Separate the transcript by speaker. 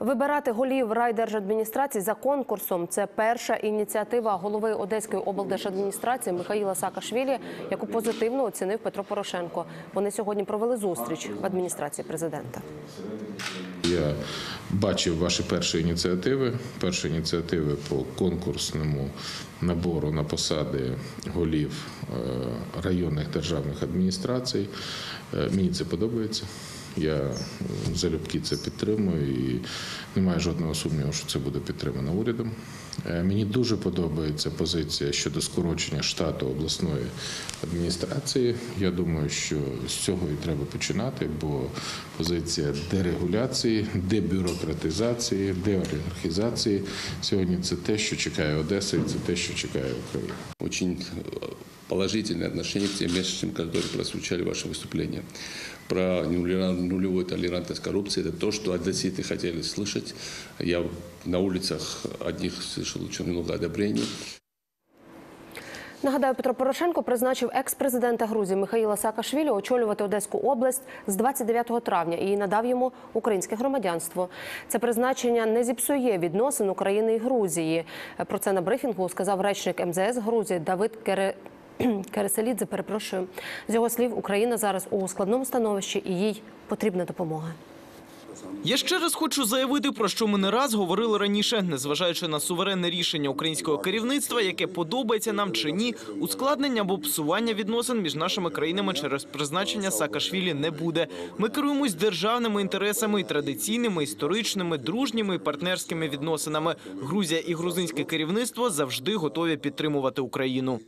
Speaker 1: Вибирати голів райдержадміністрації за конкурсом це перша ініціатива голови Одеської облдержадміністрації Михаїла Саакашвілі, яку позитивно оцінив Петро Порошенко. Вони сьогодні провели зустріч в адміністрації президента.
Speaker 2: Я бачив ваші перші ініціативи. Перші ініціативи по конкурсному набору на посади голів е, районних державних адміністрацій. Е, Мені це подобається. Я залюбки це підтримую і немає жодного сумніву, що це буде підтримано урядом. Е, Мені дуже подобається позиція щодо скорочення штату обласної адміністрації. Я думаю, що з цього і треба починати, бо позиція дерегуляції, дебюрократизації, деолігархізації сьогодні це те, що чекає Одеса, і це те, що чекає Україна.
Speaker 3: очень положительное отношение к тем месседжам, которые прозвучали в вашем выступлении. Про нуля- нулевую толерантность коррупции – это то, что одесситы хотели слышать. Я на улицах одних слышал очень много одобрений.
Speaker 1: Нагадаю, Петро Порошенко призначив екс-президента Грузії Михаїла Саакашвілі очолювати Одеську область з 29 травня і надав йому українське громадянство. Це призначення не зіпсує відносин України і Грузії. Про це на брифінгу сказав речник МЗС Грузії Давид Кере. Кереселідзе, перепрошую. З його слів, Україна зараз у складному становищі і їй потрібна допомога.
Speaker 4: Я ще раз хочу заявити, про що ми не раз говорили раніше, незважаючи на суверенне рішення українського керівництва, яке подобається нам чи ні, ускладнення або псування відносин між нашими країнами через призначення Саакашвілі не буде. Ми керуємось державними інтересами і традиційними, історичними, дружніми і партнерськими відносинами. Грузія і грузинське керівництво завжди готові підтримувати Україну.